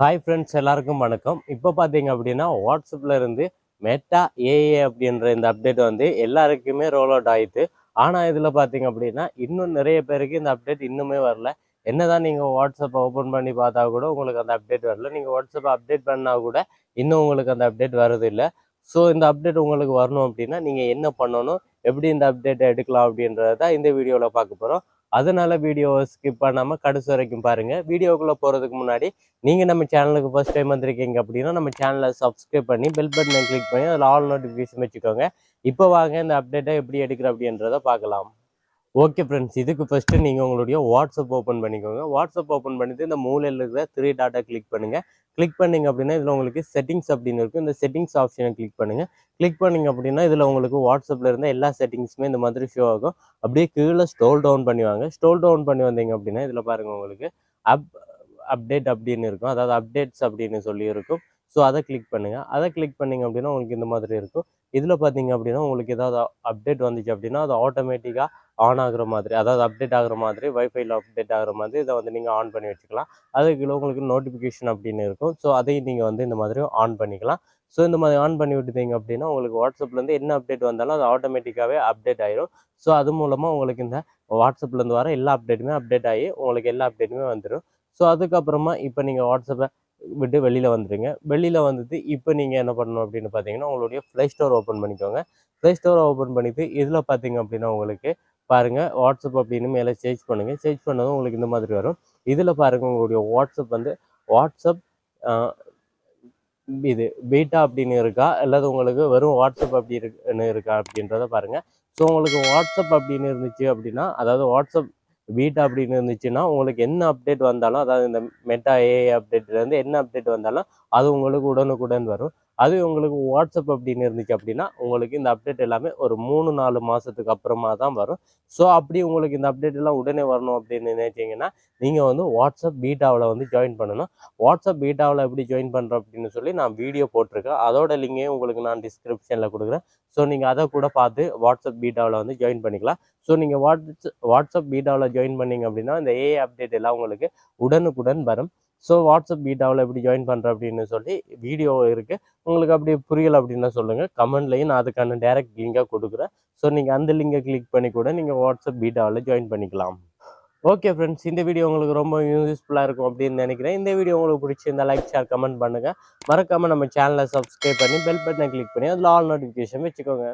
Hi friends எல்லாருக்கும் வணக்கம். இப்போ பார்த்தீங்க அப்படின்னா வாட்ஸ்அப்பில் இருந்து மெட்டா ஏஏ அப்படின்ற இந்த அப்டேட் வந்து எல்லாருக்குமே ரோல் அவுட் ஆயிட்டு ஆனால் இதில் பார்த்தீங்க அப்படின்னா இன்னும் நிறைய பேருக்கு இந்த அப்டேட் இன்னுமே வரல. என்னதான் நீங்கள் வாட்ஸ்அப்பை ஓப்பன் பண்ணி பார்த்தா கூட உங்களுக்கு அந்த அப்டேட் வரல. நீங்கள் வாட்ஸ்அப்பை அப்டேட் பண்ணால் கூட இன்னும் உங்களுக்கு அந்த அப்டேட் வரது இல்லை. ஸோ இந்த அப்டேட் உங்களுக்கு வரணும் அப்படின்னா நீங்கள் என்ன பண்ணணும் எப்படி இந்த அப்டேட்டை எடுக்கலாம் அப்படின்றத இந்த வீடியோவில் பார்க்க போகிறோம் அதனால வீடியோவை ஸ்கிப் பண்ணாமல் கடைசி வரைக்கும் பாருங்கள் வீடியோக்குள்ளே போகிறதுக்கு முன்னாடி நீங்கள் நம்ம சேனலுக்கு ஃபர்ஸ்ட் டைம் வந்திருக்கீங்க அப்படின்னா நம்ம சேனலை சப்ஸ்கிரைப் பண்ணி பெல் பட்டனை கிளிக் பண்ணி அதில் ஆல் நோட்டிஃபிகேஷன் வச்சுக்கோங்க. இப்போ வாங்க இந்த அப்டேட்டை எப்படி எடுக்கிற அப்படின்றத பார்க்கலாம். ஓகே ஃப்ரெண்ட்ஸ் இதுக்கு ஃபஸ்ட்டு நீங்கள் உங்களுடைய வாட்ஸ்அப் ஓப்பன் பண்ணிக்கோங்க. வாட்ஸ்அப் ஓப்பன் பண்ணிட்டு இந்த மூலையில் இருக்கிற த்ரீ டாட்டா கிளிக் பண்ணுங்கள் கிளிக் பண்ணீங்க அப்படின்னா இதில் உங்களுக்கு செட்டிங்ஸ் அப்படின்னு இருக்கும். இந்த செட்டிங்ஸ் ஆப்ஷனை கிளிக் பண்ணுங்கள் கிளிக் பண்ணீங்க அப்படின்னா இதில் உங்களுக்கு வாட்ஸ்அப்பில் இருந்த எல்லா செட்டிங்ஸுமே இந்த மாதிரி ஷோ ஆகும். அப்படியே கீழே ஸ்டோல் டவுன் பண்ணுவாங்க ஸ்டோல் டவுன் பண்ணி வந்தீங்க அப்படின்னா இதில் பாருங்கள் உங்களுக்கு அப் அப்டேட் அப்படின்னு இருக்கும். அதாவது அப்டேட்ஸ் அப்படின்னு சொல்லி இருக்கும். ஸோ அதை கிளிக் பண்ணுங்கள் அதை கிளிக் பண்ணீங்க அப்படின்னா உங்களுக்கு இந்த மாதிரி இருக்கும். இதில் பார்த்தீங்க அப்படின்னா உங்களுக்கு ஏதாவது அப்டேட் வந்துச்சு அப்படின்னா அது ஆட்டோமேட்டிக்காக ஆன் ஆகுற மாதிரி அதாவது அப்டேட் ஆகுற மாதிரி வைஃபைல அப்டேட் ஆகுற மாதிரி இதை வந்து நீங்கள் ஆன் பண்ணி வச்சுக்கலாம். அதுக்குள்ள உங்களுக்கு நோட்டிஃபிகேஷன் அப்படின்னு இருக்கும். ஸோ அதையும் நீங்கள் வந்து இந்த மாதிரி ஆன் பண்ணிக்கலாம். ஸோ இந்த மாதிரி ஆன் பண்ணி விட்டுட்டீங்க அப்படின்னா உங்களுக்கு வாட்ஸ்அப்லேருந்து என்ன அப்டேட் வந்தாலும் அது ஆட்டோமேட்டிக்காகவே அப்டேட் ஆயிரும். ஸோ அது மூலமாக உங்களுக்கு இந்த வாட்ஸ்அப்லேருந்து வர எல்லா அப்டேட்டுமே அப்டேட் ஆகி உங்களுக்கு எல்லா அப்டேட்டுமே வந்துடும் ஸோ அதுக்கப்புறமா இப்போ நீங்கள் வாட்ஸ்அப்பை விட்டு வெளியில் வந்துடுங்க வெளியில் வந்துட்டு இப்போ நீங்கள் என்ன பண்ணணும் அப்படின்னு பார்த்தீங்கன்னா உங்களுடைய ப்ளே ஸ்டோர் ஓப்பன் பண்ணிக்கோங்க. ப்ளே ஸ்டோர் ஓப்பன் பண்ணிவிட்டு இதில் பார்த்தீங்க அப்படின்னா உங்களுக்கு பாருங்கள் வாட்ஸ்அப் அப்படின்னு மேலே சேஞ்ச் பண்ணுங்கள் சேஞ்ச் பண்ணதும் உங்களுக்கு இந்த மாதிரி வரும். இதில் பாருங்கள் உங்களுடைய வாட்ஸ்அப் வந்து வாட்ஸ்அப் இது பீட்டா அப்படின்னு இருக்கா? அல்லது உங்களுக்கு வெறும் வாட்ஸ்அப் அப்படி இருக்குன்னு இருக்கா அப்படின்றத பாருங்கள் ஸோ உங்களுக்கு வாட்ஸ்அப் அப்படின்னு இருந்துச்சு அப்படின்னா அதாவது வாட்ஸ்அப் பீட்டா அப்படின்னு இருந்துச்சுன்னா உங்களுக்கு என்ன அப்டேட் வந்தாலும் அதாவது இந்த மெட்டா ஏஐ அப்டேட்லேருந்து என்ன அப்டேட் வந்தாலும் அது உங்களுக்கு உடனுக்குடன் வரும். அது உங்களுக்கு வாட்ஸ்அப் அப்படின்னு இருந்துச்சு அப்படின்னா உங்களுக்கு இந்த அப்டேட் எல்லாமே ஒரு மூணு நாலு மாதத்துக்கு அப்புறமா தான் வரும். ஸோ அப்படி உங்களுக்கு இந்த அப்டேட் எல்லாம் உடனே வரணும் அப்படின்னு நினைச்சிங்கன்னா நீங்கள் வந்து வாட்ஸ்அப் பீட்டாவில் வந்து ஜாயின் பண்ணணும். வாட்ஸ்அப் பீட்டாவில் எப்படி ஜாயின் பண்ணுறோம் அப்படின்னு சொல்லி நான் வீடியோ போட்டிருக்கேன். அதோட லிங்கையும் உங்களுக்கு நான் டிஸ்கிரிப்ஷனில் கொடுக்குறேன். ஸோ நீங்கள் அதை கூட பார்த்து வாட்ஸ்அப் பீட்டாவில் வந்து ஜாயின் பண்ணிக்கலாம். ஸோ நீங்கள் வாட்ஸ் வாட்ஸ்அப் பீட்டாவில் ஜாயின் பண்ணீங்க அப்படின்னா இந்த ஏஐ அப்டேட் எல்லாம் உங்களுக்கு உடனுக்குடன் வரும். ஸோ வாட்ஸ்அப் பீட்டாவில் எப்படி ஜாயின் பண்ணுற அப்படின்னு சொல்லி வீடியோ இருக்குது உங்களுக்கு அப்படி புரியலை அப்படின்னா சொல்லுங்கள் கமெண்ட்லையும் நான் அதுக்கான டேரக்ட் லிங்காக கொடுக்குறேன். ஸோ நீங்கள் அந்த லிங்கை கிளிக் பண்ணி கூட நீங்கள் வாட்ஸ்அப் பீட்டாவில் ஜாயின் பண்ணிக்கலாம். ஓகே ஃப்ரெண்ட்ஸ் இந்த வீடியோ உங்களுக்கு ரொம்ப யூஸ்ஃபுல்லாக இருக்கும் அப்படின்னு நினைக்கிறேன். இந்த வீடியோ உங்களுக்கு பிடிச்சிருந்தா லைக் ஷேர் கமெண்ட் பண்ணுங்கள் மறக்காமல் நம்ம சேனலை சப்ஸ்கிரைப் பண்ணி பெல் பட்டனை கிளிக் பண்ணி அதில் ஆல் நோட்டிஃபிகேஷன் வச்சுக்கோங்க.